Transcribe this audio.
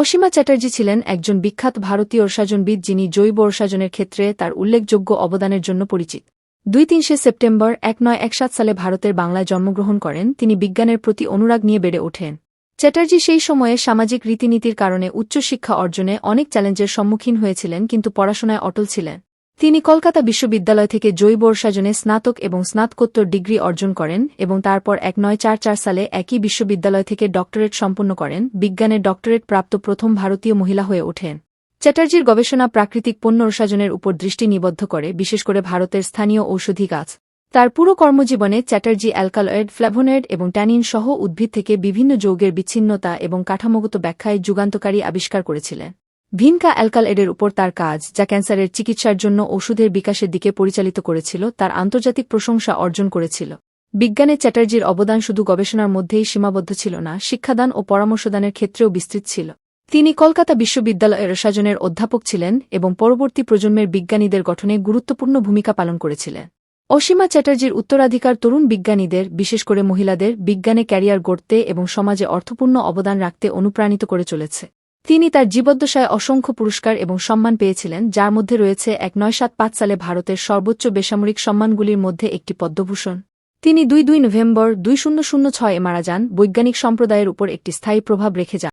অসীমা চ্যাটার্জি ছিলেন একজন বিখ্যাত ভারতীয় অর্সাজনবিদ যিনি জৈব অর্সাজনের ক্ষেত্রে তার উল্লেখযোগ্য অবদানের জন্য পরিচিত। দুই তিনশে সেপ্টেম্বর এক নয় এক সাত সালে ভারতের বাংলায় জন্মগ্রহণ করেন, তিনি বিজ্ঞানের প্রতি অনুরাগ নিয়ে বেড়ে ওঠেন। চ্যাটার্জি সেই সময়ে সামাজিক রীতিনীতির কারণে উচ্চশিক্ষা অর্জনে অনেক চ্যালেঞ্জের সম্মুখীন হয়েছিলেন, কিন্তু পড়াশোনায় অটল ছিলেন। তিনি কলকাতা বিশ্ববিদ্যালয় থেকে জৈব রসায়নে স্নাতক এবং স্নাতকোত্তর ডিগ্রি অর্জন করেন এবং তারপর এক নয় চার চার সালে একই বিশ্ববিদ্যালয় থেকে ডক্টরেট সম্পন্ন করেন। বিজ্ঞানের ডক্টরেট প্রাপ্ত প্রথম ভারতীয় মহিলা হয়ে ওঠেন। চ্যাটার্জির গবেষণা প্রাকৃতিক পণ্য রসায়নের উপর দৃষ্টি নিবদ্ধ করে, বিশেষ করে ভারতের স্থানীয় ঔষধি গাছ। তার পুরো কর্মজীবনে চ্যাটার্জি অ্যালকালয়েড, ফ্ল্যাভোনয়েড এবং ট্যানিন সহ উদ্ভিদ থেকে বিভিন্ন যৌগের বিচ্ছিন্নতা এবং কাঠামোগত ব্যাখ্যায় যুগান্তকারী আবিষ্কার করেছিলেন। ভিনকা অ্যালকালয়েডের উপর তার কাজ, যা ক্যান্সারের চিকিৎসার জন্য ওষুধের বিকাশের দিকে পরিচালিত করেছিল, তার আন্তর্জাতিক প্রশংসা অর্জন করেছিল। বিজ্ঞানে চ্যাটার্জির অবদান শুধু গবেষণার মধ্যেই সীমাবদ্ধ ছিল না, শিক্ষাদান ও পরামর্শদানের ক্ষেত্রেও বিস্তৃত ছিল। তিনি কলকাতা বিশ্ববিদ্যালয়ের রসায়নের অধ্যাপক ছিলেন এবং পরবর্তী প্রজন্মের বিজ্ঞানীদের গঠনে গুরুত্বপূর্ণ ভূমিকা পালন করেছিলেন। অসীমা চ্যাটার্জির উত্তরাধিকার তরুণ বিজ্ঞানীদের, বিশেষ করে মহিলাদের, বিজ্ঞানে ক্যারিয়ার গড়তে এবং সমাজে অর্থপূর্ণ অবদান রাখতে অনুপ্রাণিত করে চলেছে। তিনি তার জীবদ্দশায় অসংখ্য পুরস্কার এবং সম্মান পেয়েছিলেন, যার মধ্যে রয়েছে এক নয় সাত পাঁচ সালে ভারতের সর্বোচ্চ বেসামরিক সম্মানগুলির মধ্যে একটি পদ্মভূষণ। তিনি দুই দুই নভেম্বর দুই শূন্য শূন্য ছয়ে মারা যান। বৈজ্ঞানিক সম্প্রদায়ের উপর একটি স্থায়ী প্রভাব রেখে যান।